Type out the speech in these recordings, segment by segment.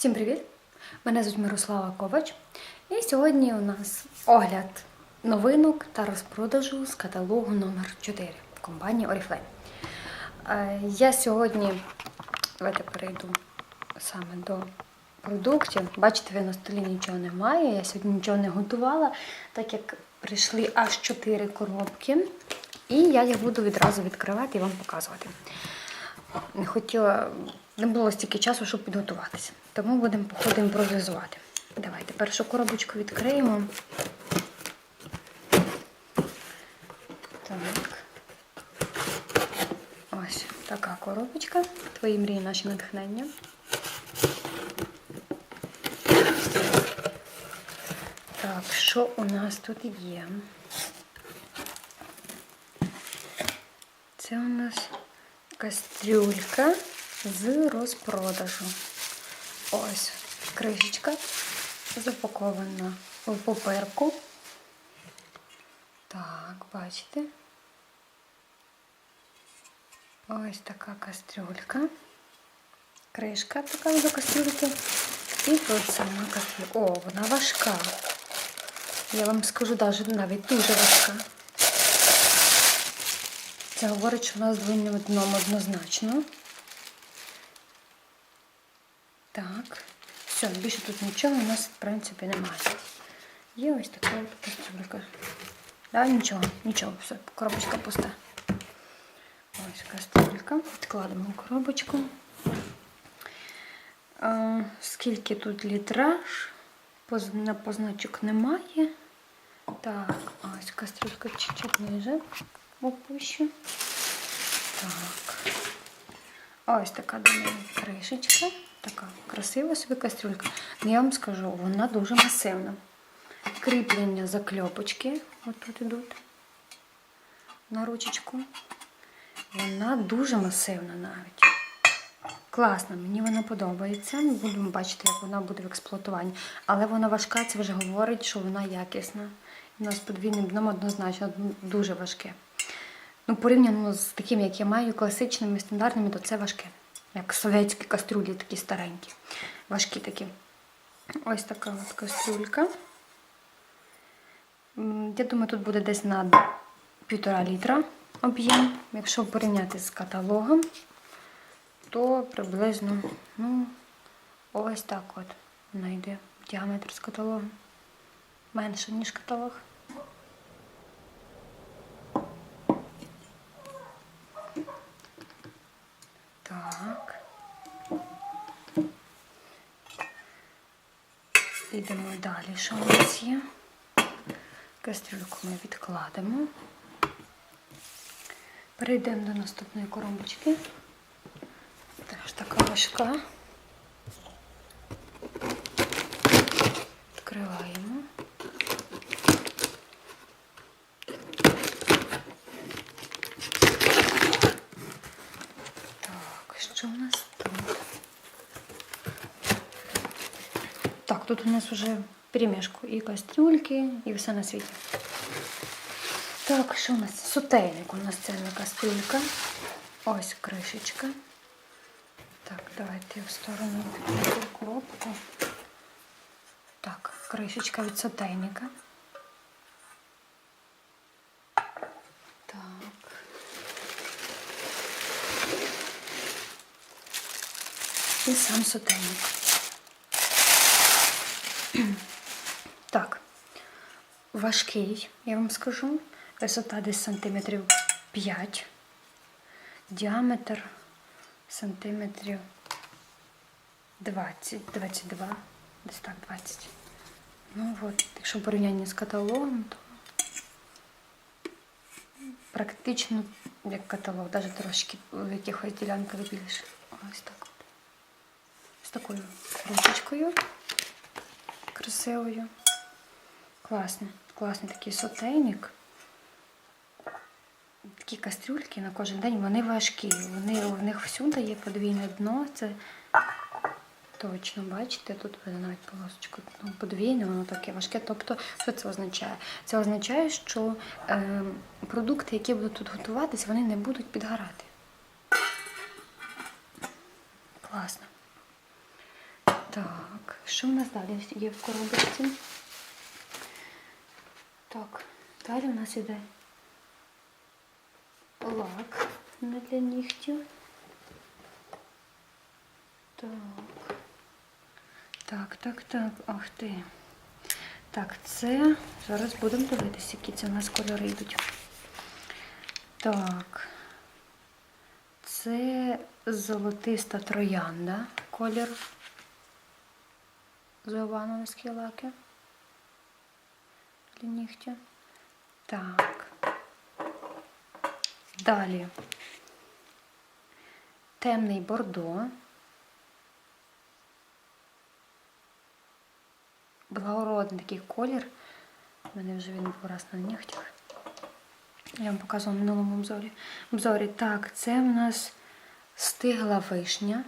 Всім привіт! Мене звуть Мирослава Ковач. І сьогодні у нас огляд новинок та розпродажу з каталогу номер 4 компанії Oriflame. Е, Я сьогодні, давайте перейду саме до продуктів. Бачите, ви на столі нічого немає. Я сьогодні нічого не готувала, так як прийшли аж 4 коробки. І я їх буду відразу відкривати і вам показувати. Не хотіла, не було стільки часу, щоб підготуватися. Тому будемо походу імпровізувати. Давайте першу коробочку відкриємо. Так. Ось така коробочка. Твої мрії, наші натхнення. Так, що у нас тут є? Це у нас кастрюлька з розпродажу. Ось кришечка запакована у паперку. Так, бачите? Ось така кастрюлька. Кришка така до кастрюльки. І тут сама кастрюлька. О, вона важка. Я вам скажу навіть, дуже важка. Це говорить, що у нас двойним дном однозначно. Так. Все, більше тут нічого у нас, в принципі, немає. Є ось така кастрюлька. Да, нічого, нічого, все, коробочка пуста. Ось кастрюлька. Відкладемо коробочку. А, скільки тут літраж? Поз- На позначок немає. Так, ось кастрюлька чуть-чуть ниже опущу. Так. Ось така до неї кришечка. Така красива собі кастрюлька. Ну, я вам скажу, вона дуже масивна. Кріплення закльопочки, от тут ідуть на ручечку. Вона дуже масивна навіть. Класна, мені вона подобається. Будемо бачити, як вона буде в експлуатуванні. Але вона важка, це вже говорить, що вона якісна. У нас подвійним дном однозначно дуже важке. Ну, порівняно з таким, як я маю, класичними, стандартними, то це важке. Як совєтські кастрюлі, такі старенькі. Важкі такі. Ось така от кастрюлька. М, Я думаю, тут буде десь на півтора літра об'єм. Якщо порівняти з каталогом, то приблизно, ну, ось так от вона йде діаметр з каталогом. Менше, ніж каталог. Так. Ідемо далі, що у нас є. Кастрюльку ми відкладемо. Перейдемо до наступної коробочки. Теж така важка. тут у нас вже перемішку і кастрюльки, і все на світі. Так, що у нас? Сотейник у нас це не кастрюлька. Ось кришечка. Так, давайте я в сторону відкрию коробку. Так, кришечка від сотейника. Так. І сам сотейник. Важкий, я вам скажу. Висота десь сантиметрів 5, діаметр сантиметрів 20, 22, десь так 20. Ну от, якщо в порівнянні з каталогом, то практично як каталог, навіть трошки в якихось ділянках більше. Ось так от. З такою ручечкою красивою. Класний, класний такий сотейник. Такі кастрюльки на кожен день, вони важкі. Вони, у них всюди є подвійне дно. Це точно, бачите, тут видно навіть полосочку. Ну, подвійне, воно таке важке. Тобто, що це означає? Це означає, що е, продукти, які будуть тут готуватися, вони не будуть підгорати. Класно. Так, що в нас далі є в коробочці? Так, далі у нас іде лак не для нігтів. Так. Так, так, так, ах ти. Так, це зараз будемо дивитися, які це у нас кольори йдуть. Так. Це золотиста троянда колір. Зовановські лаки для нігтя. Так. Далі. Темний бордо. Благородний такий колір. У мене вже він був раз на нігтях. Я вам показувала в минулому обзорі. обзорі. Так, це в нас стигла вишня.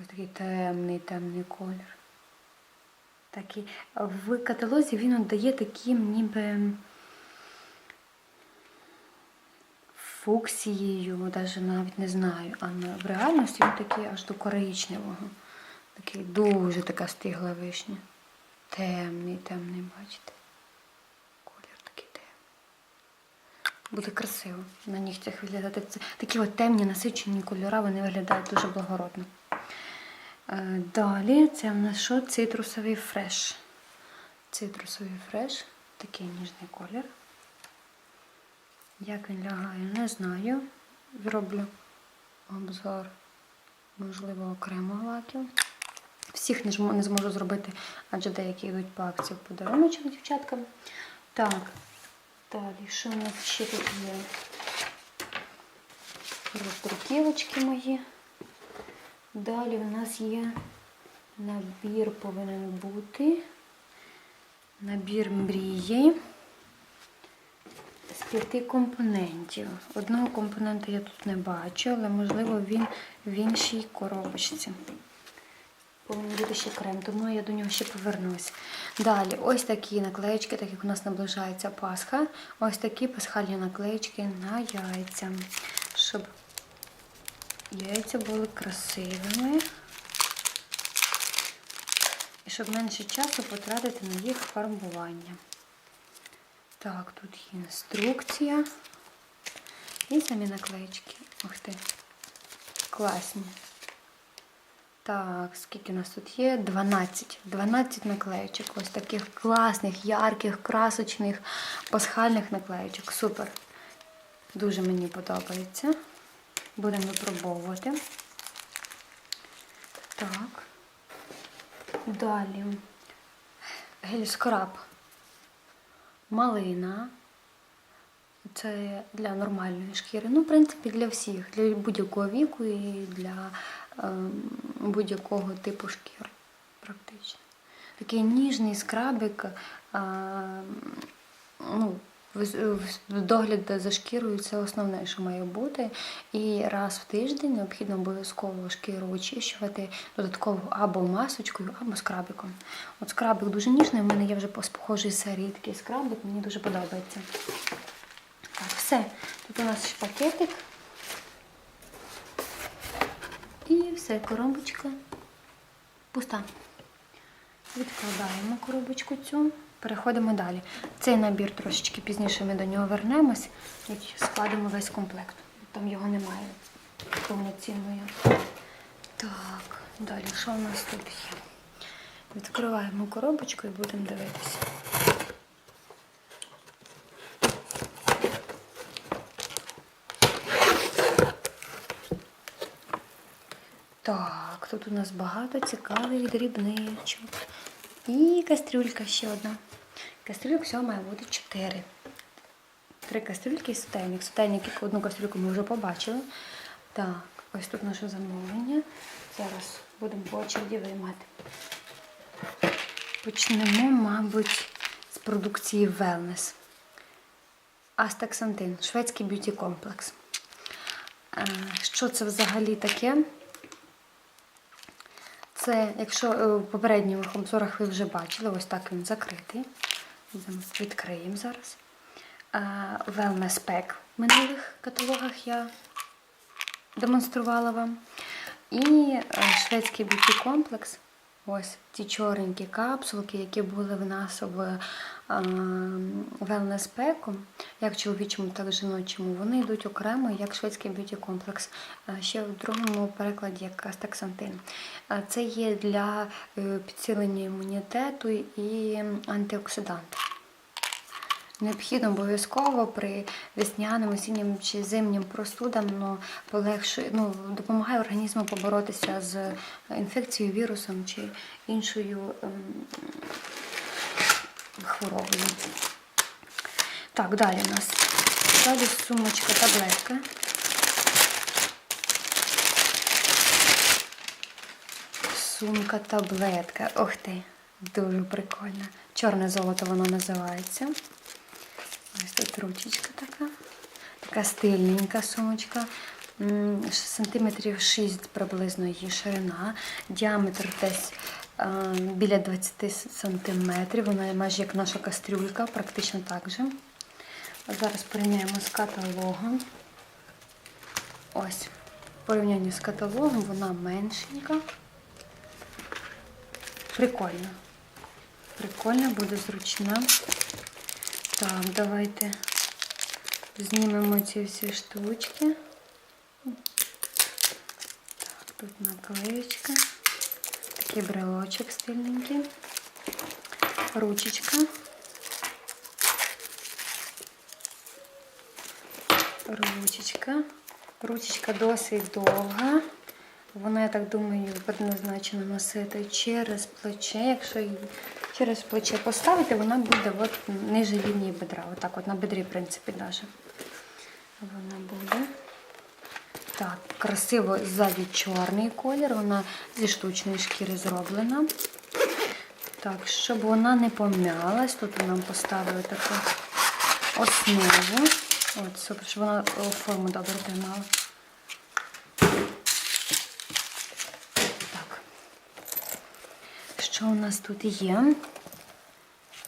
Ось такий темний, темний колір. Такий. В каталозі він дає таким ніби фуксією, навіть навіть не знаю. А в реальності він такий аж до коричневого. Такий дуже така стигла вишня. Темний, темний, бачите. Колір такий темний. Буде красиво на нігтях виглядати. Це такі от темні насичені кольори, вони виглядають дуже благородно. Е, Далі це в нас що? Цитрусовий фреш. Цитрусовий фреш, такий ніжний колір. Як він лягає, не знаю. Зроблю обзор, можливо, окремо лаків. Всіх не зможу зробити, адже деякі йдуть по акції подарунок дівчаткам. Так, далі, що у нас ще тут є? Роздруківочки мої. Далі у нас є набір повинен бути. Набір мрії з п'яти компонентів. Одного компонента я тут не бачу, але можливо він в іншій коробочці. Повинен бути ще крем, тому я до нього ще повернусь. Далі, ось такі наклеєчки, так як у нас наближається Пасха. Ось такі пасхальні наклеєчки на яйця. Щоб яйця були красивими. І щоб менше часу потратити на їх фарбування. Так, тут є інструкція. І самі наклеєчки. Ух ти. Класні. Так, скільки у нас тут є? 12. 12 наклеєчок. Ось таких класних, ярких, красочних, пасхальних наклеєчок. Супер. Дуже мені подобається. Будемо випробовувати. Так. Далі. Гель-скраб. Малина. Це для нормальної шкіри. Ну, в принципі, для всіх, для будь-якого віку і для ем, будь-якого типу шкіри, практично. Такий ніжний скрабик, ем, ну, догляд за шкірою це основне, що має бути. І раз в тиждень необхідно обов'язково шкіру очищувати додатково або масочкою, або скрабиком. От скрабик дуже ніжний, у мене є вже по похожій серії скрабик, мені дуже подобається. Так, все. Тут у нас ще пакетик. І все, коробочка пуста. Відкладаємо коробочку цю. Переходимо далі. Цей набір трошечки пізніше ми до нього вернемось і складемо весь комплект. Там його немає повноцінної. Так, далі що у нас тут є? Відкриваємо коробочку і будемо дивитися. Так, тут у нас багато цікавих дрібничок. І кастрюлька ще одна. Кастрюльок всього має бути 4. Три кастрюльки і сотейник. Сотейник, одну кастрюльку ми вже побачили. Так, ось тут наше замовлення. Зараз будемо по очереді виймати. Почнемо, мабуть, з продукції Wellness. Астаксантин, шведський б'юті комплекс. Е, Що це взагалі таке? Це, якщо е, в попередніх обзорах ви вже бачили, ось так він закритий. Відкриємо зараз. Е, Wellness Pack. В минулих каталогах я демонструвала вам. І е, шведський б'юті комплекс. Ось ці чорненькі капсулки, які були в нас в wellness пеку, як чоловічому, так і жіночому, вони йдуть окремо як шведський б'юті комплекс. Е, Ще в другому перекладі як астаксантин. Е, Це є для е, підсилення імунітету і антиоксиданти. Необхідно обов'язково при весняним, осіннім чи зимнім простудам ну, полегшує, ну, допомагає організму поборотися з інфекцією, вірусом чи іншою ем, хворобою. Так, далі у нас. Далі сумочка, таблетка. Сумка, таблетка. Ох ти, дуже прикольна. Чорне золото воно називається. Ось тут ручечка така. Така стильненька сумочка. Сантиметрів 6 приблизно її ширина. Діаметр десь е, біля 20 сантиметрів. Вона майже як наша кастрюлька, практично так же. Зараз порівняємо з каталогом. Ось. В порівнянні з каталогом вона меншенька. Прикольно. Прикольно, буде зручна. Так, давайте знімемо ці всі штучки. Так, тут наклеєчка. Такий брелочок стильненький. Ручечка. Ручечка. Ручечка досить довга. Вона, я так думаю, предназначена носити через плече. Якщо її через плече поставити, вона буде от ниже лінії бедра. Отак от на бедрі, в принципі, навіть. Вона буде. Так, красиво ззаді чорний колір, вона зі штучної шкіри зроблена. Так, щоб вона не пом'ялась, тут нам поставили таку основу. От, супер, щоб вона форму добре тримала. Що у нас тут є?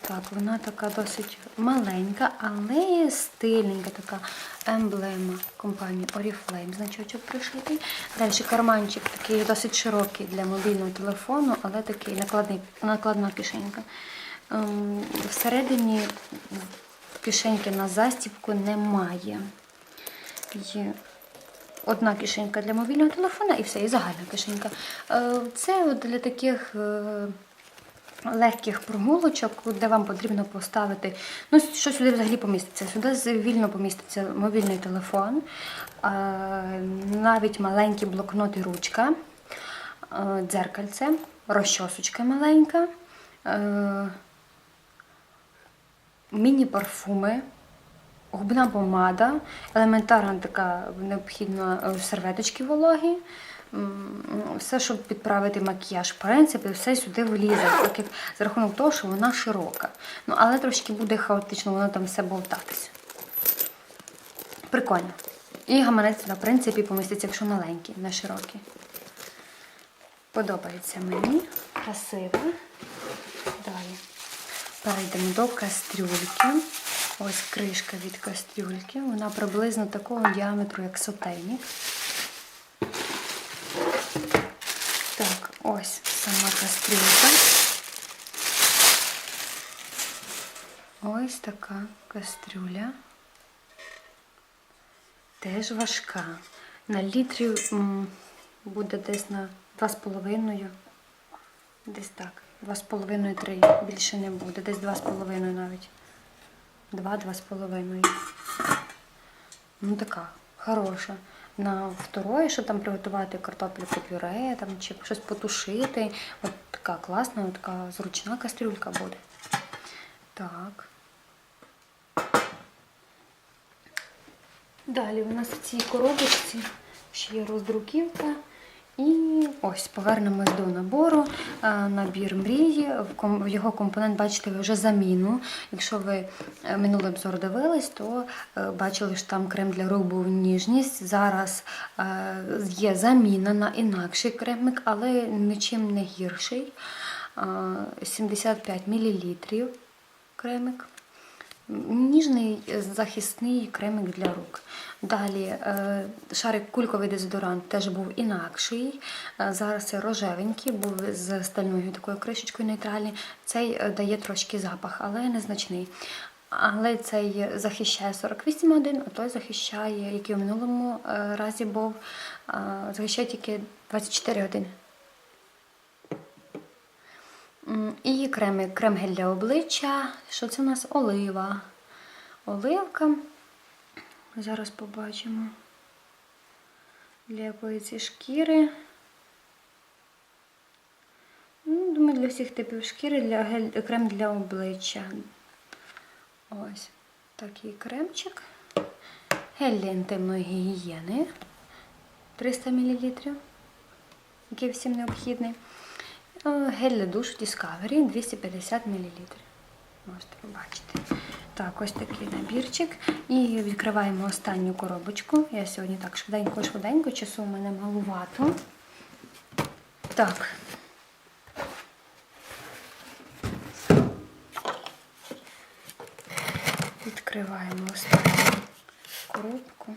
Так, вона така досить маленька, але стильненька така емблема компанії Oriflame, значочок пришитий. Далі карманчик такий досить широкий для мобільного телефону, але такий накладний, накладна кишенька. Ем, Всередині кишеньки на застібку немає. Є одна кишенька для мобільного телефона і все, і загальна кишенька. Е, Це для таких е, легких прогулочок, де вам потрібно поставити, ну, що сюди взагалі поміститься. Сюди вільно поміститься мобільний телефон, е, навіть маленький блокнот і ручка, дзеркальце, розчосочка маленька. міні-парфуми, губна помада, елементарна така необхідна е, серветочки вологі. Все, щоб підправити макіяж, в принципі, все сюди влізе, так як за рахунок того, що вона широка. Ну, але трошки буде хаотично, воно там все болтатися. Прикольно. І гаманець, в принципі, поміститься, якщо маленький, не широкий. Подобається мені. Красиво. Далі. Перейдемо до кастрюльки. Ось кришка від кастрюльки. Вона приблизно такого діаметру, як сотейник. Так, ось сама кастрюлька. Ось така кастрюля. Теж важка. На літрів м, буде десь на 2,5. Десь так. 2,5-3. Більше не буде. Десь 2,5 навіть. 2-2,5. Ну така, хороша. На второе, щоб там приготувати картоплю пюре, там, чи щось потушити. От така класна, от така зручна кастрюлька буде. Так. Далі у нас в цій коробочці ще є роздруківка. І ось повернемось до набору. Е, Набір мрії. В його компонент бачите ви вже заміну. Якщо ви е, минулий обзор дивились, то е, бачили, що там крем для рук був ніжність. Зараз є заміна на інакший кремик, але нічим не гірший. Е, 75 мл кремик. Ніжний захисний кремик для рук. Далі е, шарик кульковий дезодорант теж був інакший. Е, Зараз це рожевенький, був з стальною такою кришечкою нейтральний. Цей е, дає трошки запах, але незначний. Але цей захищає 48 годин, а той захищає, який у минулому разі був, захищає тільки 24 години. І креми, крем-гель для обличчя. Що це у нас? Олива. Оливка. Зараз побачимо. Для якої ці шкіри. Ну, думаю, для всіх типів шкіри, для гель, крем для обличчя. Ось такий кремчик. Гель для інтимної гігієни 300 мл, який всім необхідний. Е, Гель для душу Discovery 250 мл. Можете побачити. Так, ось такий набірчик. І відкриваємо останню коробочку. Я сьогодні так швиденько-швиденько, часу у мене малувато. Так. Відкриваємо останню коробку.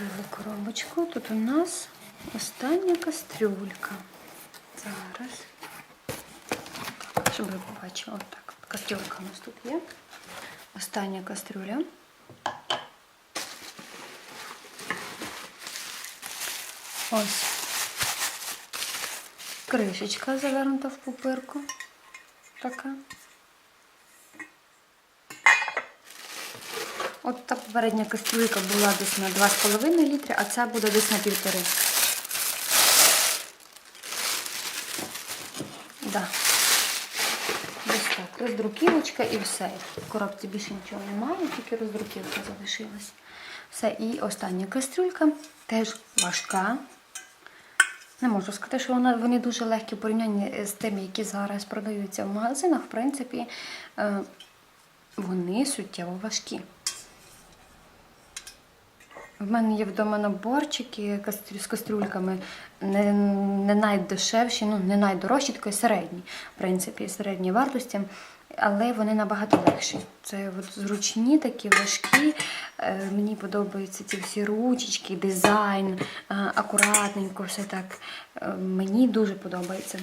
Відкрили коробочку. Тут у нас остання кастрюлька. Зараз. Щоб ви побачили. Отак. Кастрюлька у нас тут є. Остання кастрюля. Ось. Кришечка завернута в пупирку. Така. От та попередня кастрюлька була десь на 2,5 літри, а ця буде десь на півтори. Да. Ось так, роздруківочка і все. В коробці більше нічого немає, тільки роздруківка залишилась. Все, і остання кастрюлька теж важка. Не можу сказати, що вона, вони дуже легкі в порівнянні з тими, які зараз продаються в магазинах. В принципі, е, вони суттєво важкі. В мене є вдома наборчики з кастрюльками, не, не найдешевші, ну не найдорожчі, такі середні, в принципі, середньої вартості, але вони набагато легші. Це от зручні, такі важкі. Е, мені подобаються ці всі ручечки, дизайн, е, акуратненько, все так. Е, мені дуже подобається.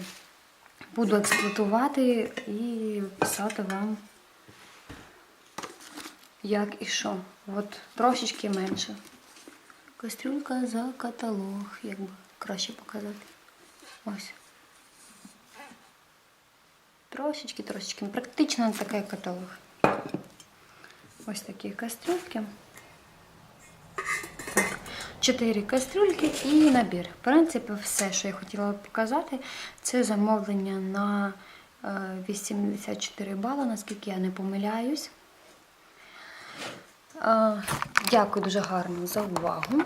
Буду експлуатувати і писати вам, як і що. От трошечки менше. Кастрюлька за каталог, як би краще показати. Ось. Трошечки, трошечки. Практично такий каталог. Ось такі кастрюльки. Чотири кастрюльки і набір. В принципі, все, що я хотіла показати, це замовлення на е, 84 бали, наскільки я не помиляюсь. Е, Дякую дуже гарно за увагу.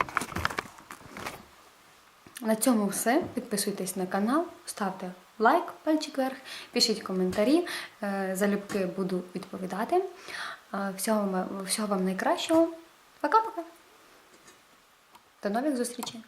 На цьому все. Підписуйтесь на канал, ставте лайк, пальчик вверх, пишіть коментарі. Е, Залюбки буду відповідати. Е, Всього, всього вам найкращого. Пока-пока. До нових зустрічей!